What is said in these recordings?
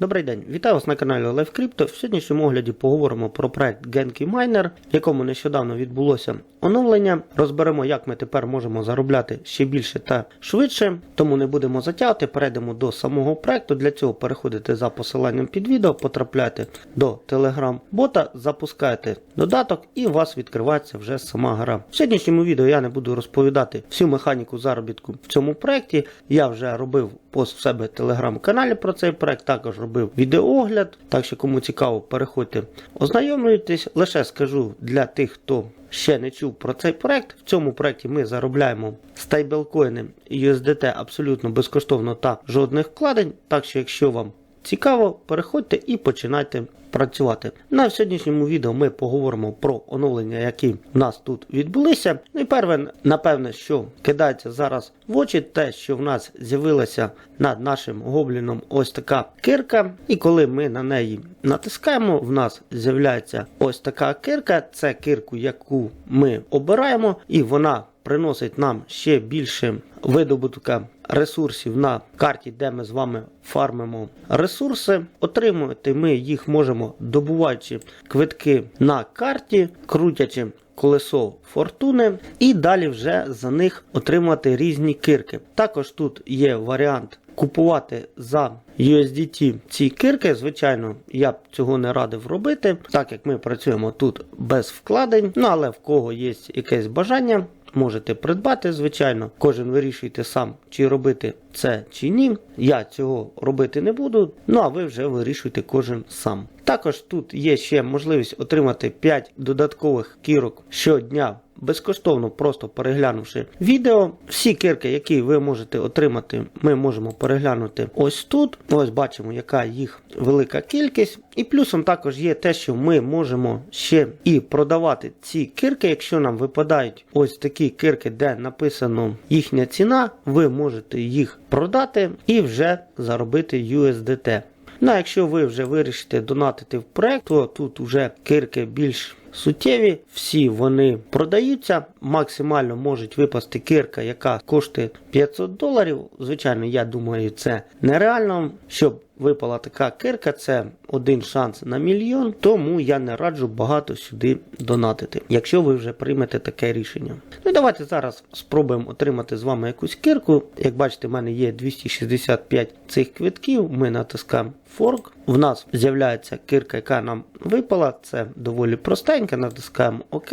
Добрий день, вітаю вас на каналі LiveCrypto. В сьогоднішньому огляді поговоримо про проект Genki Miner, якому нещодавно відбулося оновлення. Розберемо, як ми тепер можемо заробляти ще більше та швидше. Тому не будемо затягувати, перейдемо до самого проекту. Для цього переходите за посиланням під відео, потрапляєте до Telegram бота, запускаєте додаток і у вас відкривається вже сама гра. В сьогоднішньому відео я не буду розповідати всю механіку заробітку в цьому проекті. Я вже робив пост в себе в телеграм-каналі про цей проект, також робив відеоогляд. Так що, кому цікаво, переходьте, ознайомлюйтесь. Лише скажу для тих, хто ще не чув про цей проект. В цьому проекті ми заробляємо стейблкоїни USDT абсолютно безкоштовно та жодних вкладень. Так що, якщо вам цікаво, переходьте і починайте працювати. На сьогоднішньому відео ми поговоримо про оновлення, які в нас тут відбулися. Ну і перше, напевне, що кидається зараз в очі, те, що в нас з'явилася над нашим гобліном ось така кирка. І коли ми на неї натискаємо, в нас з'являється ось така кирка. Це кирку, яку ми обираємо, і вона приносить нам ще більше видобутка ресурсів на карті, де ми з вами фармимо ресурси. Отримувати ми їх можемо добуваючи квитки на карті, крутячи колесо фортуни, і далі вже за них отримати різні кирки. Також тут є варіант. Купувати за USDT ці кирки, звичайно, я б цього не радив робити, так як ми працюємо тут без вкладень. Ну але в кого є якесь бажання, можете придбати, звичайно. Кожен вирішуйте сам, чи робити це чи ні. Я цього робити не буду. Ну а ви вже вирішуйте кожен сам. Також тут є ще можливість отримати 5 додаткових кірок щодня. Безкоштовно, просто переглянувши відео. Всі кирки, які ви можете отримати, ми можемо переглянути ось тут. Ось бачимо, яка їх велика кількість. І плюсом також є те, що ми можемо ще і продавати ці кирки. Якщо нам випадають ось такі кирки, де написано їхня ціна, ви можете їх продати і вже заробити USDT. Ну а якщо ви вже вирішите донатити в проект, то тут вже кирки більш суттєві, всі вони продаються. Максимально можуть випасти кирка, яка коштує 500 доларів. Звичайно, я думаю, це нереально. Щоб випала така кирка, це один шанс на мільйон, тому я не раджу багато сюди донатити, якщо ви вже приймете таке рішення. Ну і давайте зараз спробуємо отримати з вами якусь кирку. Як бачите, в мене є 265 цих квитків. Ми натискаємо форк. В нас з'являється кирка, яка нам випала. Це доволі простенька. Натискаємо ОК.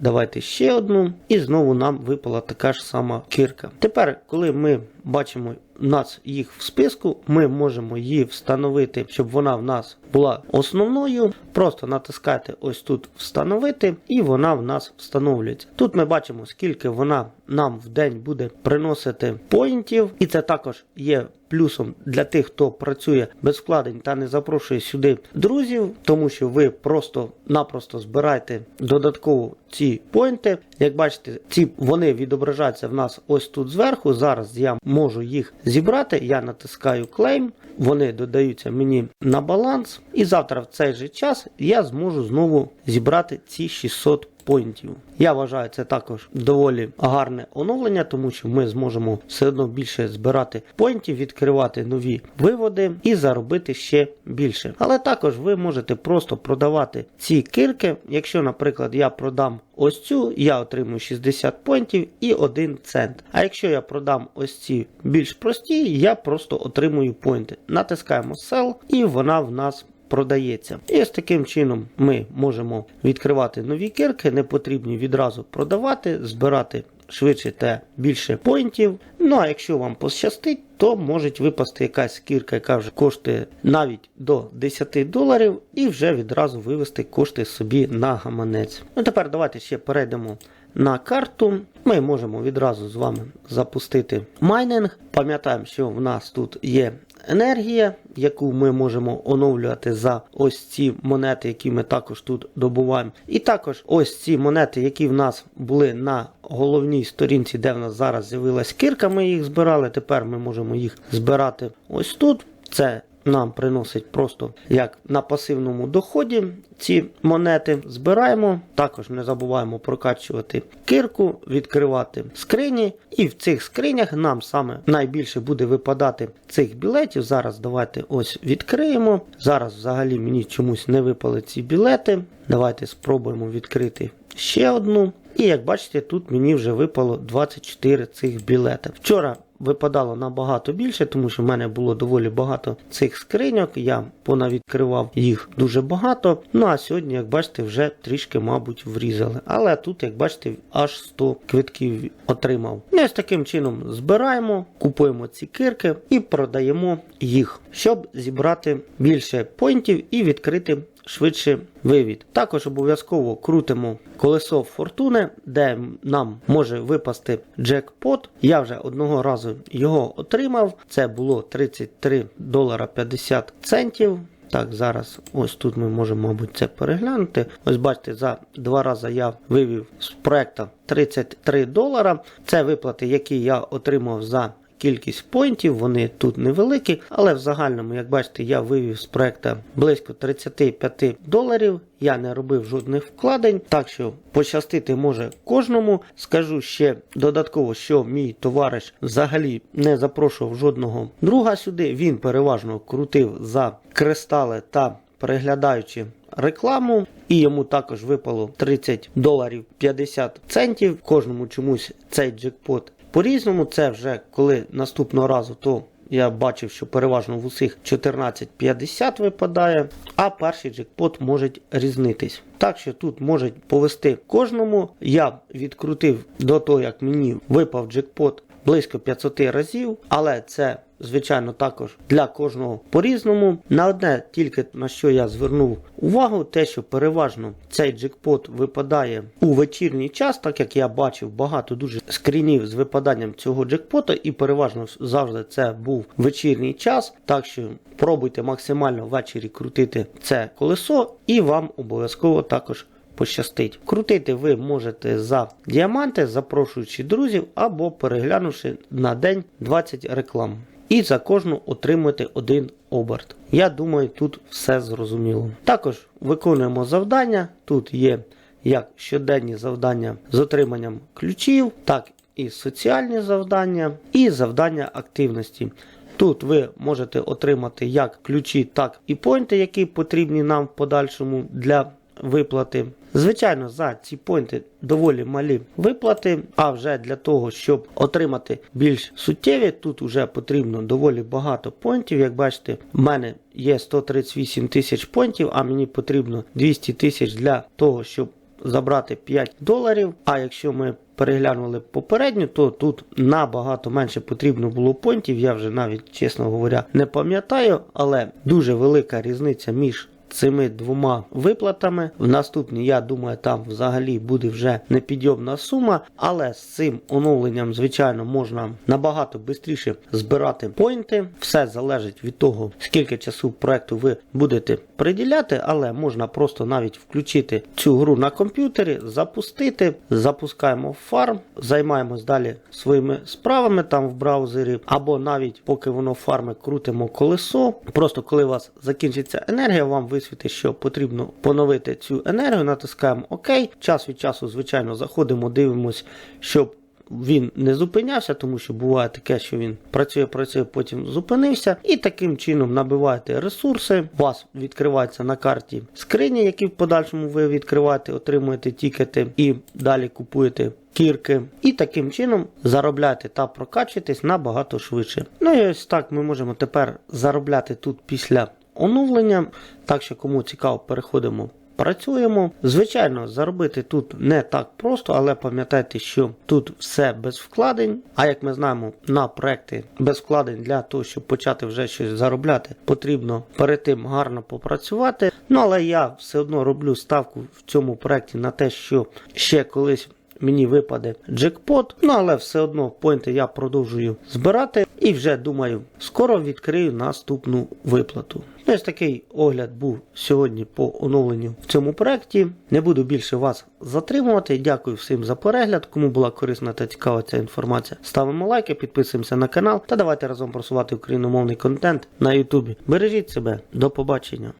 Давайте ще одну. І знову нам випала така ж сама кирка. Тепер, коли ми бачимо нас їх в списку, ми можемо її встановити, щоб вона в нас була основною. Просто натискайте ось тут встановити, і вона в нас встановлюється. Тут ми бачимо, скільки вона нам в день буде приносити поінтів, і це також є. Плюсом для тих, хто працює без вкладень та не запрошує сюди друзів, тому що ви просто-напросто збираєте додатково ці поінти. Як бачите, ці вони відображаються в нас ось тут зверху. Зараз я можу їх зібрати. Я натискаю клейм, вони додаються мені на баланс. І завтра в цей же час я зможу знову зібрати ці 600 поінтів. Я вважаю це також доволі гарне оновлення, тому що ми зможемо все одно більше збирати поінтів, відкривати нові виводи і заробити ще більше. Але також ви можете просто продавати ці кирки. Якщо, наприклад, я продам ось цю, я отримую 60 поінтів і 1 цент. А якщо я продам ось ці більш прості, я просто отримую поінти. Натискаємо Sell і вона в нас продається. І ось таким чином ми можемо відкривати нові кирки, не потрібні відразу продавати, збирати швидше та більше поінтів. Ну а якщо вам пощастить, то може випасти якась кірка, яка вже коштує навіть до 10 доларів, і вже відразу вивести кошти собі на гаманець. Ну тепер давайте ще перейдемо на карту. Ми можемо відразу з вами запустити майнинг. Пам'ятаємо, що в нас тут є енергія, яку ми можемо оновлювати за ось ці монети, які ми також тут добуваємо. І також ось ці монети, які в нас були на головній сторінці, де в нас зараз з'явилась кирка, ми їх збирали. Тепер ми можемо їх збирати ось тут. Це нам приносить просто як на пасивному доході ці монети. Збираємо, також не забуваємо прокачувати кирку, відкривати скрині. І в цих скринях нам саме найбільше буде випадати цих білетів. Зараз давайте ось відкриємо. Зараз взагалі мені чомусь не випали ці білети. Давайте спробуємо відкрити ще одну. І як бачите, тут мені вже випало 24 цих білета. Вчора випадало набагато більше, тому що в мене було доволі багато цих скриньок. Я понавідкривав їх дуже багато. Ну а сьогодні, як бачите, вже трішки, мабуть, врізали. Але тут, як бачите, аж 100 квитків отримав. І ось таким чином збираємо, купуємо ці кирки і продаємо їх, щоб зібрати більше поінтів і відкрити швидше вивід. Також обов'язково крутимо колесо фортуни, де нам може випасти джекпот. Я вже одного разу його отримав. Це було 33 долара 50 центів. Так, зараз ось тут ми можемо, мабуть, це переглянути. Ось бачите, за два рази я вивів з проекту 33 долара. Це виплати, які я отримав за кількість поінтів, вони тут невеликі, але в загальному, як бачите, я вивів з проекту близько 35 доларів. Я не робив жодних вкладень, так що пощастити може кожному. Скажу ще додатково, що мій товариш взагалі не запрошував жодного друга сюди. Він переважно крутив за кристали та переглядаючи рекламу. І йому також випало 30 доларів 50 центів. Кожному чомусь цей джекпот по-різному. Це вже коли наступного разу, то я бачив, що переважно в усіх 14,50 випадає, а перший джекпот може різнитись. Так що тут може повести кожному. Я відкрутив до того, як мені випав джекпот близько 500 разів, але це. Звичайно, також для кожного по-різному. На одне тільки на що я звернув увагу, те, що переважно цей джекпот випадає у вечірній час, так як я бачив багато дуже скрінів з випаданням цього джекпота, і переважно завжди це був вечірній час. Так що пробуйте максимально ввечері крутити це колесо, і вам обов'язково також. Пощастить. Крутити ви можете за діаманти, запрошуючи друзів або переглянувши на день 20 реклам. І за кожну отримуєте один оберт. Я думаю, тут все зрозуміло. Також виконуємо завдання. Тут є як щоденні завдання з отриманням ключів, так і соціальні завдання, і завдання активності. Тут ви можете отримати як ключі, так і поінти, які потрібні нам в подальшому для виплати. Звичайно, за ці поінти доволі малі виплати. А вже для того, щоб отримати більш суттєві, тут вже потрібно доволі багато поінтів. Як бачите, в мене є 138 тисяч поінтів, а мені потрібно 200 тисяч для того, щоб забрати 5 доларів. А якщо ми переглянули попередню, то тут набагато менше потрібно було поінтів. Я вже навіть, чесно говоря, не пам'ятаю, але дуже велика різниця між цими двома виплатами. В наступній, я думаю, там взагалі буде вже непідйомна сума, але з цим оновленням, звичайно, можна набагато швидше збирати поінти. Все залежить від того, скільки часу проекту ви будете приділяти, але можна просто навіть включити цю гру на комп'ютері, запустити, запускаємо фарм, займаємось далі своїми справами там в браузері, або навіть поки воно фарми крутимо колесо. Просто коли у вас закінчиться енергія, вам висвітить, що потрібно поновити цю енергію, натискаємо ОК. Час від часу, звичайно, заходимо, дивимось, щоб він не зупинявся, тому що буває таке, що він працює, працює, потім зупинився. І таким чином набиваєте ресурси. У вас відкривається на карті скрині, які в подальшому ви відкриваєте, отримуєте тікети і далі купуєте. Кірки, і таким чином заробляти та прокачуватись набагато швидше. Ну і ось так ми можемо тепер заробляти тут після оновлення. Так що, кому цікаво, переходимо працюємо. Звичайно, заробити тут не так просто, але пам'ятайте, що тут все без вкладень. А як ми знаємо, на проекти без вкладень для того, щоб почати вже щось заробляти, потрібно перед тим гарно попрацювати. Ну але я все одно роблю ставку в цьому проекті на те, що ще колись. Мені випаде джекпот. Ну але все одно поінти я продовжую збирати і вже думаю, скоро відкрию наступну виплату. Ну, Ось такий огляд був сьогодні по оновленню в цьому проєкті. Не буду більше вас затримувати. Дякую всім за перегляд. Кому була корисна та цікава ця інформація, ставимо лайки, підписуємося на канал та давайте разом просувати україномовний контент на Ютубі. Бережіть себе, до побачення.